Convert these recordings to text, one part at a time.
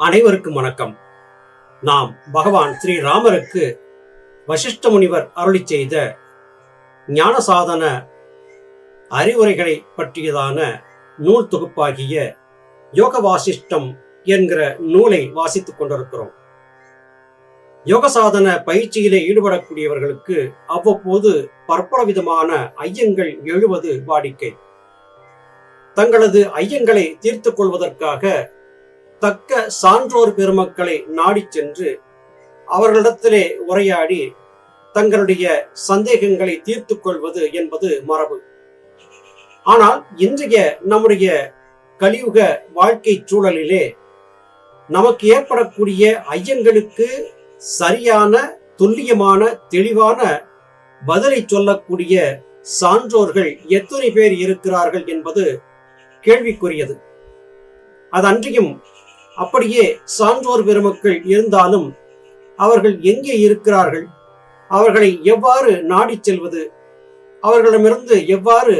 அனைவருக்கும் வணக்கம். நாம் பகவான் ஸ்ரீ ராமருக்கு வசிஷ்ட முனிவர் அருளி செய்த ஞான சாதன அறிவுரைகளை பற்றியதான நூல் தொகுப்பாகிய யோக வாசிஷ்டம் என்கிற நூலை வாசித்துக் கொண்டிருக்கிறோம். யோக சாதன பயிற்சியிலே ஈடுபடக்கூடியவர்களுக்கு அவ்வப்போது பற்பல விதமான ஐயங்கள் எழுவது வாடிக்கை. தங்களது ஐயங்களை தீர்த்துக் கொள்வதற்காக தக்க சான்றோர் பெருமக்களை நாடி சென்று அவர்களிடத்திலே உரையாடி தங்களுடைய சந்தேகங்களை தீர்த்துக் கொள்வது என்பது மரபு. ஆனால் இன்றைய நம்முடைய கலியுக வாழ்க்கை சூழலிலே நமக்கு ஏற்படக்கூடிய ஐயங்களுக்கு சரியான துல்லியமான தெளிவான பதிலை சொல்லக்கூடிய சான்றோர்கள் எத்தனை பேர் இருக்கிறார்கள் என்பது கேள்விக்குரியது. அது அன்றியும் அப்படியே சான்றோர் பெருமக்கள் இருந்தாலும் அவர்கள் எங்கே இருக்கிறார்கள்? அவர்களை எவ்வாறு நாடி செல்வது? அவர்களிடமிருந்து எவ்வாறு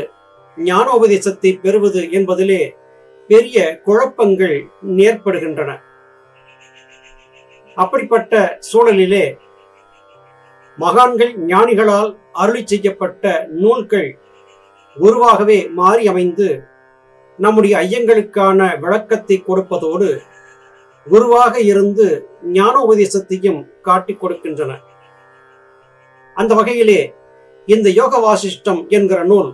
ஞானோபதேசத்தை பெறுவது என்பதிலே பெரிய குழப்பங்கள் ஏற்படுகின்றன அப்படிப்பட்ட சூழலிலே மகான்கள் ஞானிகளால் அருளி செய்யப்பட்ட நூல்கள் உருவாகவே மாறி அமைந்து நம்முடைய ஐயங்களுக்கான விளக்கத்தை கொடுப்பதோடு குருவாக இருந்து ஞானோபதேசத்தையும் காட்டிக் கொடுக்கின்றன. அந்த வகையிலே இந்த யோக வாசிஷ்டம் என்கிற நூல்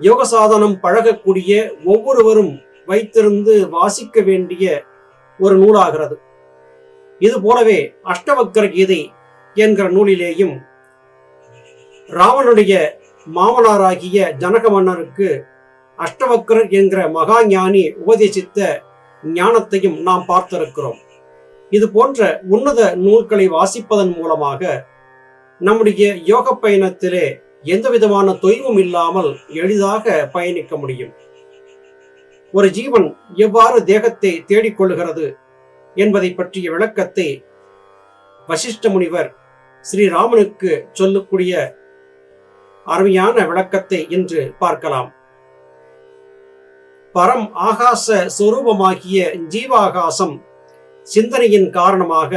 யோக சாதனம் பழகக்கூடிய ஒவ்வொருவரும் வைத்திருந்து வாசிக்க வேண்டிய ஒரு நூலாகிறது. இது போலவே அஷ்டவக்கர கீதை என்கிற நூலிலேயும் ராவனுடைய மாமனாராகிய ஜனக மன்னருக்கு அஷ்டவக்கரர் என்கிற மகா ஞானி உபதேசித்த ஞானத்தையும் நாம் பார்த்திருக்கிறோம். இது போன்ற உன்னத நூல்களை வாசிப்பதன் மூலமாக நம்முடைய யோக பயணத்திலே எந்த விதமான தொய்வும் இல்லாமல் எளிதாக பயணிக்க முடியும். ஒரு ஜீவன் எவ்வாறு தேகத்தை தேடிக்கொள்கிறது என்பதை பற்றிய விளக்கத்தை வசிஷ்ட முனிவர் ஸ்ரீராமனுக்கு சொல்லக்கூடிய அருமையான விளக்கத்தை இன்று பார்க்கலாம். பரம் ஆகாச சொரூபமாகிய ஜீவாகாசம் சிந்தனையின் காரணமாக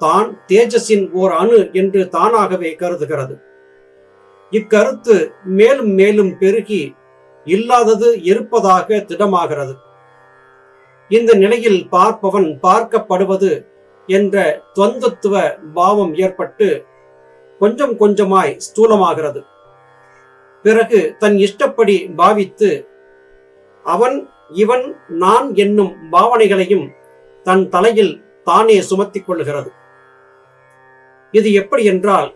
தான் தேஜஸின் ஓர் அணு என்று தானாகவே கருதுகிறது. இக்கருத்து மேலும் மேலும் பெருகி இல்லாதது இருப்பதாக திடமாகிறது. இந்த நிலையில் பார்ப்பவன் பார்க்கப்படுவது என்ற துவந்தத்துவ பாவம் ஏற்பட்டு கொஞ்சம் கொஞ்சமாய் ஸ்தூலமாகிறது. பிறகு தன் இஷ்டப்படி பாவித்து அவன் இவன் நான் என்னும் பாவனைகளையும் தன் தலையில் தானே சுமத்திக் கொள்ளுகிறது. இது எப்படி என்றால்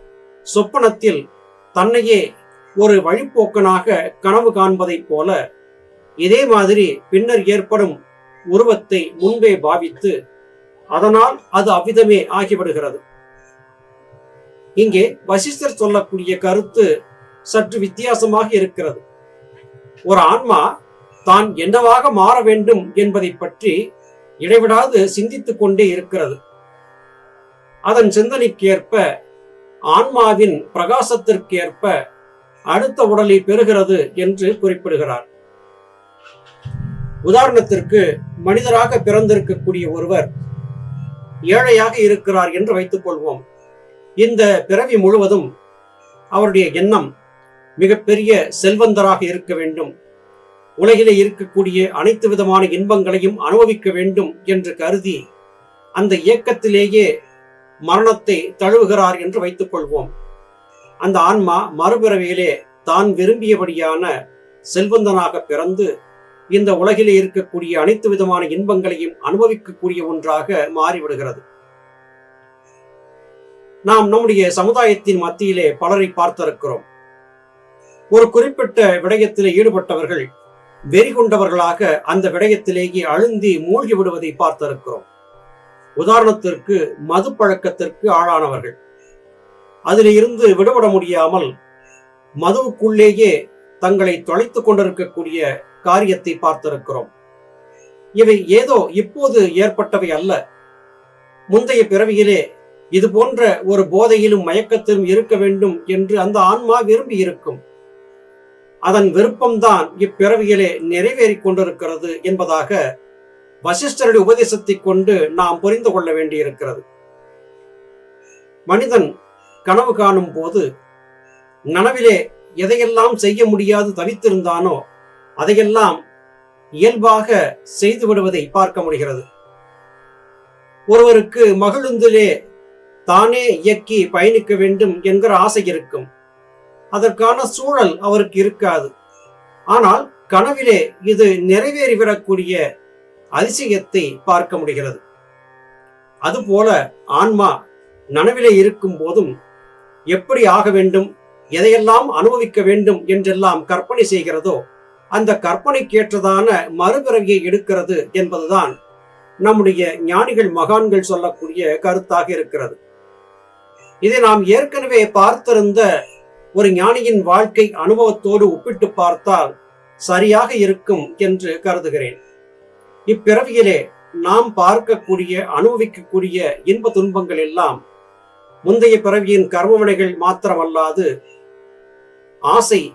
சொப்பனத்தில் தன்னையே ஒரு வழிப்போக்கனாக கனவு காண்பதைப் போல இதே மாதிரி பின்னர் ஏற்படும் உருவத்தை முன்பே பாவித்து அதனால் அது அவ்விதமே ஆகிவிடுகிறது. இங்கே வசிஷ்டர் சொல்லக்கூடிய கருத்து சற்று வித்தியாசமாக இருக்கிறது. ஒரு ஆன்மா தான் என்னவாக மாற வேண்டும் என்பதை பற்றி இடைவிடாது சிந்தித்துக் கொண்டே இருக்கிறது. அதன் சிந்தனைக்கேற்ப ஆன்மாவின் பிரகாசத்திற்கேற்ப அடுத்த உடலை பெறுகிறது என்று குறிப்பிடுகிறார். உதாரணத்திற்கு மனிதராக பிறந்திருக்கக்கூடிய ஒருவர் ஏழையாக இருக்கிறார் என்று வைத்துக் கொள்வோம். இந்த பிறவி முழுவதும் அவருடைய எண்ணம் மிகப்பெரிய செல்வந்தராக இருக்க வேண்டும். உலகிலே இருக்கக்கூடிய அனைத்து விதமான இன்பங்களையும் அனுபவிக்க வேண்டும் என்று கருதி அந்த இயக்கத்திலேயே மரணத்தை தழுவுகிறார் என்று வைத்துக் கொள்வோம். அந்த ஆன்மா மறுபிறவியிலே தான் விரும்பியபடியான செல்வந்தனாக பிறந்து இந்த உலகிலே இருக்கக்கூடிய அனைத்து விதமான இன்பங்களையும் அனுபவிக்கக்கூடிய ஒன்றாக மாறிவிடுகிறது. நாம் நம்முடைய சமுதாயத்தின் மத்தியிலே பலரை பார்த்திருக்கிறோம். ஒரு குறிப்பிட்ட விடயத்தில் ஈடுபட்டவர்கள் வெறி கொண்டவர்களாக அந்த விடயத்திலேயே அழுந்தி மூழ்கி விடுவதை பார்த்திருக்கிறோம். உதாரணத்திற்கு மது பழக்கத்திற்கு ஆளானவர்கள். அதில் இருந்து விடுபட முடியாமல் மதுவுக்குள்ளேயே தங்களை தொலைத்துக் கொண்டிருக்கக்கூடிய காரியத்தை பார்த்திருக்கிறோம். இவை ஏதோ இப்போது ஏற்பட்டவை அல்ல. முந்தைய பிறவியிலே இது போன்ற ஒரு போதையிலும் மயக்கத்திலும் இருக்க வேண்டும் என்று அந்த ஆன்மா விரும்பி இருக்கும் அதன் விருப்பம்தான் இப்பிறவியிலே நிறைவேறிக் கொண்டிருக்கிறது என்பதாக வசிஷ்டருடைய உபதேசத்தை கொண்டு நாம் புரிந்து கொள்ள வேண்டியிருக்கிறது. மனிதன் கனவு காணும் போது நனவிலே எதையெல்லாம் செய்ய முடியாது தவித்திருந்தானோ அதையெல்லாம் இயல்பாக செய்து விடுவதை பார்க்க முடிகிறது. ஒருவருக்கு மகிழுந்திலே தானே இயக்கி பயணிக்க வேண்டும் என்கிற ஆசை இருக்கும். அதற்கான சூழல் அவருக்கு இருக்காது. ஆனால் கனவிலே இது நிறைவேறிவிடக்கூடிய அதிசயத்தை பார்க்க முடிகிறது. அதுபோல ஆன்மா நனவிலே இருக்கும் போதும் எப்படி ஆக வேண்டும் எதையெல்லாம் அனுபவிக்க வேண்டும் என்றெல்லாம் கற்பனை செய்கிறதோ அந்த கற்பனைக்கேற்றதான மறுபிறவியை எடுக்கிறது என்பதுதான் நம்முடைய ஞானிகள் மகான்கள் சொல்லக்கூடிய கருத்தாக இருக்கிறது. இதை நாம் ஏற்கனவே பார்த்திருந்த ஒரு ஞானியின் வாழ்க்கை அனுபவத்தோடு ஒப்பிட்டு பார்த்தால் சரியாக இருக்கும் என்று கருதுகிறேன். இப்பிறவியிலே நாம் பார்க்கக்கூடிய அனுபவிக்கக்கூடிய இன்ப துன்பங்கள் எல்லாம் முந்தைய பிறவியின் கர்மவினைகள் மாத்திரமல்லாது ஆசை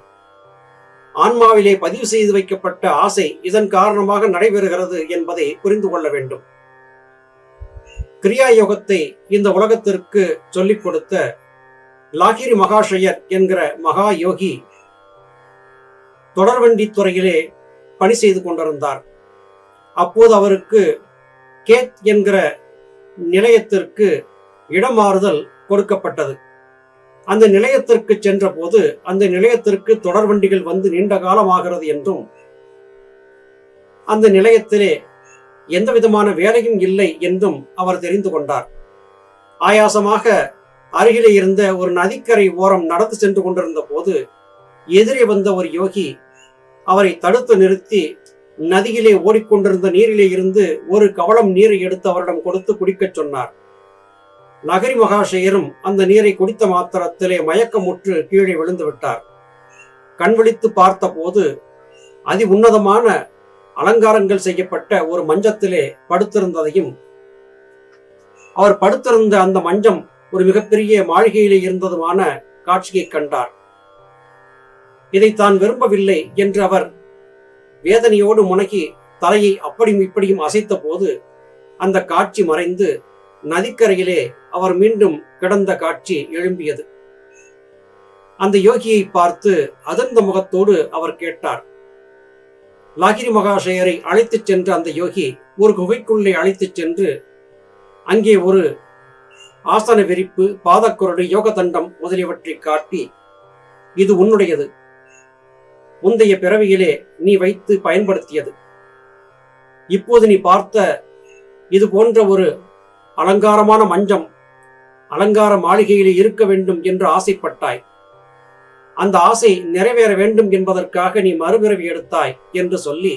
ஆன்மாவிலே பதிவு செய்து வைக்கப்பட்ட ஆசை இதன் காரணமாக நடைபெறுகிறது என்பதை புரிந்து கொள்ள வேண்டும். கிரியா யோகத்தை இந்த உலகத்திற்கு சொல்லிக் கொடுத்த லாகிரி மகாஷயர் என்கிற மகா யோகி தொடர்வண்டி துறையிலே பணி செய்து கொண்டிருந்தார். அப்போது அவருக்கு கேத் என்கிற நிலையத்திற்கு இடமாறுதல் கொடுக்கப்பட்டது. அந்த நிலையத்திற்கு சென்ற போது அந்த நிலையத்திற்கு தொடர் வண்டிகள் வந்து நீண்ட காலமாகிறது என்றும் அந்த நிலையத்திலே எந்த விதமான வேலையும் இல்லை என்றும் அவர் தெரிந்து கொண்டார். ஆயாசமாக அருகிலே இருந்த ஒரு நதிக்கரை ஓரம் நடந்து சென்று கொண்டிருந்த போது எதிரே வந்த ஒரு யோகி அவரை தடுத்து நிறுத்தி நதியிலே ஓடிக்கொண்டிருந்த நீரிலே இருந்து ஒரு கவளம் நீரை எடுத்து அவரிடம் கொடுத்து குடிக்கச் சொன்னார். நகரி மகாஷயரும் அந்த நீரை குடித்த மாத்திரத்திலே மயக்கமுற்று கீழே விழுந்து விட்டார். கண் விழித்து பார்த்த போது அதி உன்னதமான அலங்காரங்கள் செய்யப்பட்ட ஒரு மஞ்சத்திலே படுத்திருந்ததையும் அவர் படுத்திருந்த அந்த மஞ்சம் ஒரு மிகப்பெரிய மாளிகையிலே இருந்ததுமான காட்சியை கண்டார். இதை தான் விரும்பவில்லை என்று அவர் வேதனையோடு முனகி தலையை அப்படியும் இப்படியும் அசைத்த போது அந்த காட்சி மறைந்து நதிக்கரையிலே அவர் மீண்டும் கிடந்த காட்சி எழும்பியது. அந்த யோகியை பார்த்து அதர்ந்த முகத்தோடு அவர் கேட்டார் லாகிரி மகாஷயரை அழைத்துச் சென்ற அந்த யோகி ஒரு குகைக்குள்ளே அழைத்துச் சென்று அங்கே ஒரு ஆசன விரிப்பு பாதக்குரடு யோக தண்டம் முதலியவற்றை காட்டி இது உன்னுடையது. முந்தைய பிறவியிலே நீ வைத்து பயன்படுத்தியது. இப்போது நீ பார்த்த இது போன்ற ஒரு அலங்காரமான மஞ்சம் அலங்கார மாளிகையிலே இருக்க வேண்டும் என்று ஆசைப்பட்டாய். அந்த ஆசை நிறைவேற வேண்டும் என்பதற்காக நீ மறுபிறவி எடுத்தாய் என்று சொல்லி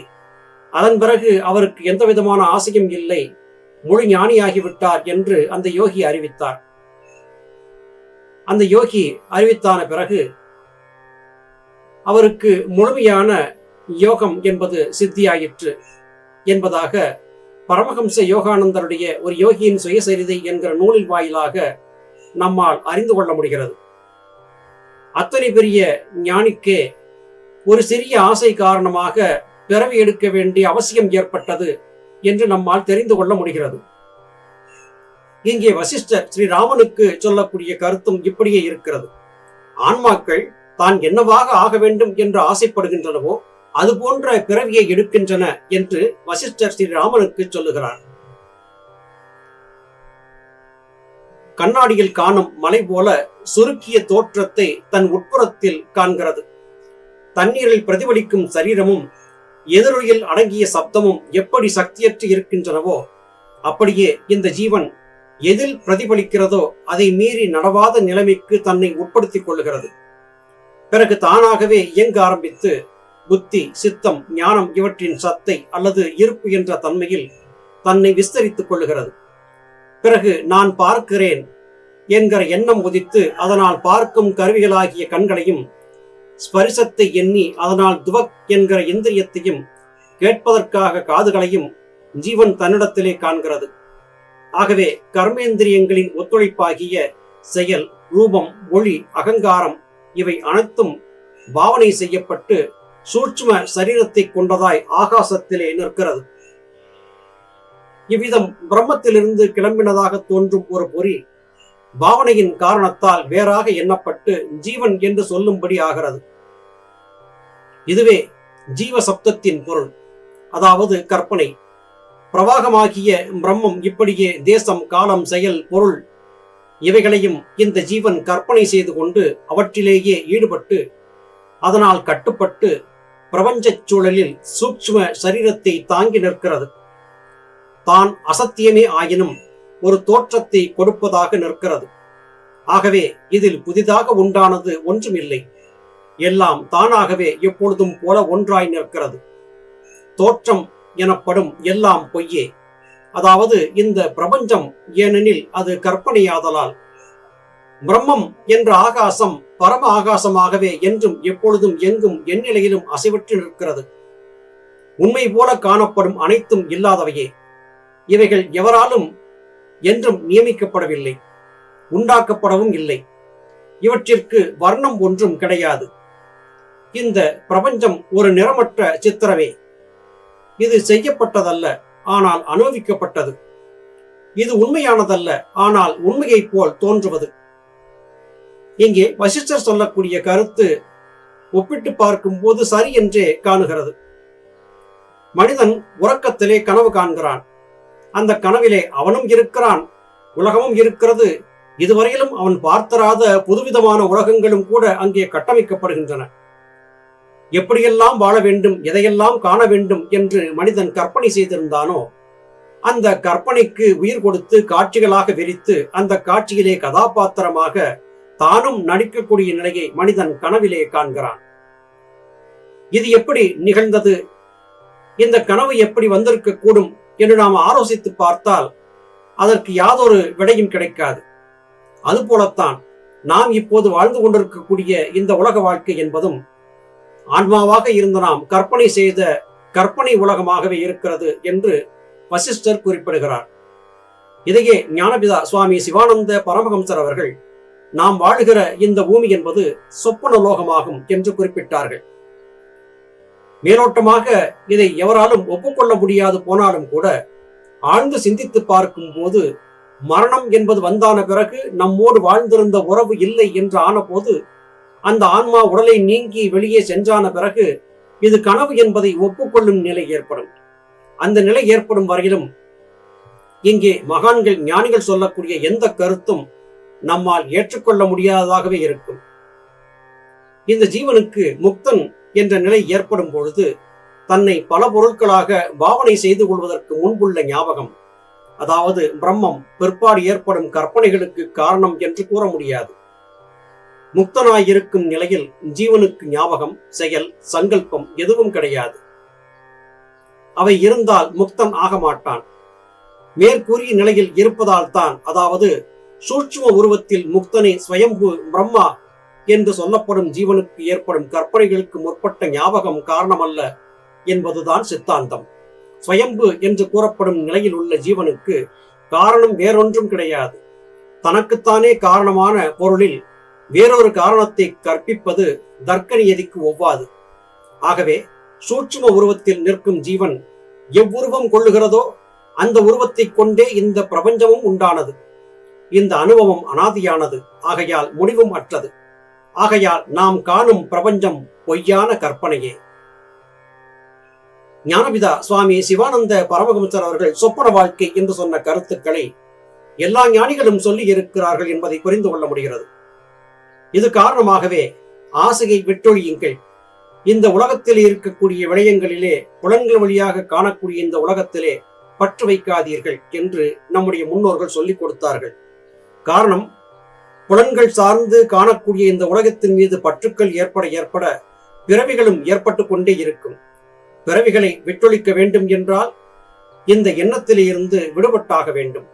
அதன் பிறகு அவருக்கு எந்த விதமான ஆசையும் இல்லை. முழு ஞானியாகிவிட்டார் என்று அந்த யோகி அறிவித்தார். அந்த யோகி அறிவித்தான பிறகு அவருக்கு முழுமையான யோகம் என்பது சித்தியாயிற்று என்பதாக பரமஹம்ச யோகானந்தருடைய ஒரு யோகியின் சுயசரிதை என்கிற நூலின் வாயிலாக நம்மால் அறிந்து கொள்ள முடிகிறது. அத்தனை பெரிய ஞானிக்கே ஒரு சிறிய ஆசை காரணமாக பிறவி எடுக்க வேண்டிய அவசியம் ஏற்பட்டது என்று நம்மால் தெரிந்து கொள்ள முடிகிறது. இங்கே வசிஷ்டர் ஸ்ரீராமனுக்கு சொல்லக்கூடிய கருத்தும் இப்படியே இருக்கிறது. ஆன்மாக்கள் தான் என்னவாக ஆக வேண்டும் என்று ஆசைப்படுகின்றனவோ அது போன்ற பிறவியை எடுக்கின்றன என்று வசிஷ்டர் ஸ்ரீராமனுக்கு சொல்லுகிறார். கண்ணாடியில் காணும் மலை போல சுருக்கிய தோற்றத்தை தன் உட்புறத்தில் காண்கிறது. தண்ணீரில் பிரதிபலிக்கும் சரீரமும் எதிரொலியில் அடங்கிய சப்தமும் எப்படி சக்தியற்று இருக்கின்றனவோ அப்படியே இந்த ஜீவன் எதில் பிரதிபலிக்கிறதோ அதை மீறி நடவாத நிலைமைக்கு தன்னை உட்படுத்திக் கொள்கிறது பிறகு தானாகவே இயங்க ஆரம்பித்து புத்தி சித்தம் ஞானம் இவற்றின் சத்தை அல்லது இருப்பு என்ற தன்மையில் தன்னை விஸ்தரித்துக் கொள்ளுகிறது. பிறகு நான் பார்க்கிறேன் என்கிற எண்ணம் உதித்து அதனால் பார்க்கும் கருவிகளாகிய கண்களையும் ஸ்பரிசத்தை எண்ணி அதனால் துவக் என்கிற இந்திரியத்தையும் கேட்பதற்காக காதுகளையும் ஜீவன் தன்னிடத்திலே காண்கிறது. ஆகவே கர்மேந்திரியங்களின் ஒத்துழைப்பாகிய செயல் ரூபம் ஒளி அகங்காரம் இவை அனைத்தும் பாவனை செய்யப்பட்டு சூட்சும சரீரத்தை கொண்டதாய் ஆகாசத்திலே நிற்கிறது. இவ்விதம் பிரம்மத்திலிருந்து கிளம்பினதாக தோன்றும் ஒரு பொறி பாவனையின் காரணத்தால் வேறாக எண்ணப்பட்டு ஜீவன் என்று சொல்லும்படி ஆகிறது. இதுவே ஜீவ சப்தத்தின் பொருள். அதாவது கற்பனை. பிரவாகமாகிய பிரம்மம் இப்படியே தேசம் காலம் செயல் பொருள் இவைகளையும் இந்த ஜீவன் கற்பனை செய்து கொண்டு அவற்றிலேயே ஈடுபட்டு அதனால் கட்டுப்பட்டு பிரபஞ்சச் சூழலில் சூக்ஷ்ம சரீரத்தை தாங்கி நிற்கிறது. தான் அசத்தியமே ஆயினும் ஒரு தோற்றத்தை கொடுப்பதாக நிற்கிறது. ஆகவே இதில் புதிதாக உண்டானது ஒன்றுமில்லை. எல்லாம் தானாகவே எப்பொழுதும் போல ஒன்றாய் நிற்கிறது. தோற்றம் எனப்படும் எல்லாம் பொய்யே. அதாவது இந்த பிரபஞ்சம் ஏனெனில் அது கற்பனையாதலால். பிரம்மம் என்ற ஆகாசம் பரம ஆகாசமாகவே என்றும் எப்பொழுதும் எங்கும் எந்நிலையிலும் அசைவற்று நிற்கிறது. உண்மை போல காணப்படும் அனைத்தும் இல்லாதவையே. இவைகள் எவராலும் என்றும் நியமிக்கப்படவில்லை. உண்டாக்கப்படவும் இல்லை. இவற்றிற்கு வர்ணம் ஒன்றும் கிடையாது. இந்த பிரபஞ்சம் ஒரு நிறமற்ற சித்திரமே. இது செய்யப்பட்டதல்ல ஆனால் அனுபவிக்கப்பட்டது. இது உண்மையானதல்ல ஆனால் உண்மையைப் போல் தோன்றுவது. இங்கே வசிஷ்டர் சொல்லக்கூடிய கருத்து ஒப்பிட்டு பார்க்கும் போது சரி என்றே காணுகிறது. மனிதன் உறக்கத்திலே கனவு காண்கிறான். அந்த கனவிலே அவனும் இருக்கிறான் உலகமும் இருக்கிறது. இதுவரையிலும் அவன் பார்த்தராத புதுவிதமான உலகங்களும் கூட அங்கே கட்டமைக்கப்படுகின்றன. எப்படியெல்லாம் வாழ வேண்டும் எதையெல்லாம் காண வேண்டும் என்று மனிதன் கற்பனை செய்திருந்தானோ அந்த கற்பனைக்கு உயிர் கொடுத்து காட்சிகளாக விரித்து அந்த காட்சியிலே கதாபாத்திரமாக தானும் நடிக்கக்கூடிய நிலையை மனிதன் கனவிலே காண்கிறான். இது எப்படி நிகழ்ந்தது? இந்த கனவு எப்படி வந்திருக்க கூடும் என்று நாம் ஆலோசித்து பார்த்தால் அதற்கு யாதொரு விடையும் கிடைக்காது. அதுபோலத்தான் நாம் இப்போது வாழ்ந்து கொண்டிருக்கக்கூடிய இந்த உலக வாழ்க்கை என்பதும் ஆன்மாவாக இருந்த நாம் கற்பனை செய்த கற்பனை உலகமாகவே இருக்கிறது என்று வசிஷ்டர் குறிப்பிடுகிறார். இதையே ஞானபிதா சுவாமி சிவானந்த பரமஹம்சர் அவர்கள் நாம் வாழுகிற இந்த பூமி என்பது சொப்பன லோகமாகும் என்று குறிப்பிட்டார்கள். மேலோட்டமாக இதை எவராலும் ஒப்புக்கொள்ள முடியாது போனாலும் கூட ஆழ்ந்து சிந்தித்து பார்க்கும் போது மரணம் என்பது வந்தான பிறகு நம்மோடு வாழ்ந்திருந்த உறவு இல்லை என்று ஆன போது அந்த ஆன்மா உடலை நீங்கி வெளியே சென்றான பிறகு இது கனவு என்பதை ஒப்புக்கொள்ளும் நிலை ஏற்படும். அந்த நிலை ஏற்படும் வரையிலும் இங்கே மகான்கள் ஞானிகள் சொல்லக்கூடிய எந்த கருத்தும் நம்மால் ஏற்றுக்கொள்ள முடியாததாகவே இருக்கும். இந்த ஜீவனுக்கு முக்தன் என்ற நிலை ஏற்படும் பொழுது தன்னை பல பொருட்களாக பாவனை செய்து கொள்வதற்கு முன்புள்ள ஞாபகம் அதாவது பிரம்மம் பிற்பாடு ஏற்படும் கற்பனைகளுக்கு காரணம் என்று கூற முடியாது. முக்தனாயிருக்கும் நிலையில் ஜீவனுக்கு ஞாபகம் செயல் சங்கல்பம் எதுவும் கிடையாது. அவை இருந்தால் முக்தன் ஆக மாட்டான். மேற்கூறிய நிலையில் இருப்பதால் தான் அதாவது சூட்சும உருவத்தில் முக்தனே ஸ்வயம்பு பிரம்மா என்று சொல்லப்படும் ஜீவனுக்கு ஏற்படும் கற்பனைகளுக்கு முற்பட்ட ஞாபகம் காரணமல்ல என்பதுதான் சித்தாந்தம். ஸ்வயம்பு என்று கூறப்படும் நிலையில் உள்ள ஜீவனுக்கு காரணம் வேறொன்றும் கிடையாது. தனக்குத்தானே காரணமான பொருளில் வேறொரு காரணத்தை கற்பிப்பது தர்க்க நியதிக்கு ஒவ்வாது. ஆகவே சூட்சும உருவத்தில் நிற்கும் ஜீவன் எவ்வுருவம் கொள்ளுகிறதோ அந்த உருவத்தை கொண்டே இந்த பிரபஞ்சமும் உண்டானது. இந்த அனுபவம் அனாதியானது ஆகையால் முடிவும் அற்றது. ஆகையால் நாம் காணும் பிரபஞ்சம் பொய்யான கற்பனையே. ஞானபிதா சுவாமி சிவானந்த பரமஹம்சர் அவர்கள் சொப்பன வாழ்க்கை என்று சொன்ன கருத்துக்களை எல்லா ஞானிகளும் சொல்லி இருக்கிறார்கள் என்பதை புரிந்து கொள்ள முடிகிறது. இது காரணமாகவே ஆசையை விட்டொழியுங்கள். இந்த உலகத்தில் இருக்கக்கூடிய விடயங்களிலே புலன்கள் வழியாக காணக்கூடிய இந்த உலகத்திலே பற்று வைக்காதீர்கள் என்று நம்முடைய முன்னோர்கள் சொல்லிக் கொடுத்தார்கள். காரணம் புலன்கள் சார்ந்து காணக்கூடிய இந்த உலகத்தின் மீது பற்றுக்கள் ஏற்பட ஏற்பட பிறவிகளும் ஏற்பட்டு கொண்டே இருக்கும். பிறவிகளை விட்டொழிக்க வேண்டும் என்றால் இந்த எண்ணத்திலிருந்து விடுபட்டாக வேண்டும்.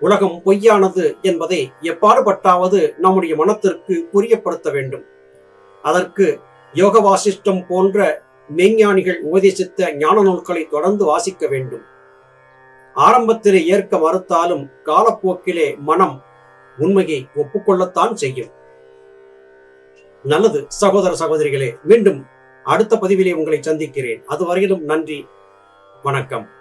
உலகம் பொய்யானது என்பதை எப்பாடுபட்டாவது நம்முடைய மனத்திற்கு புரியப்படுத்த வேண்டும். அதற்கு யோக வாசிஷ்டம் போன்ற மெய்ஞானிகள் உபதேசித்த ஞான நூல்களை தொடர்ந்து வாசிக்க வேண்டும். ஆரம்பத்திலே ஏற்க மறுத்தாலும் காலப்போக்கிலே மனம் உண்மையை ஒப்புக்கொள்ளத்தான் செய்யும். நல்லது சகோதர சகோதரிகளே மீண்டும் அடுத்த பதிவிலே உங்களை சந்திக்கிறேன். அதுவரையிலும் நன்றி வணக்கம்.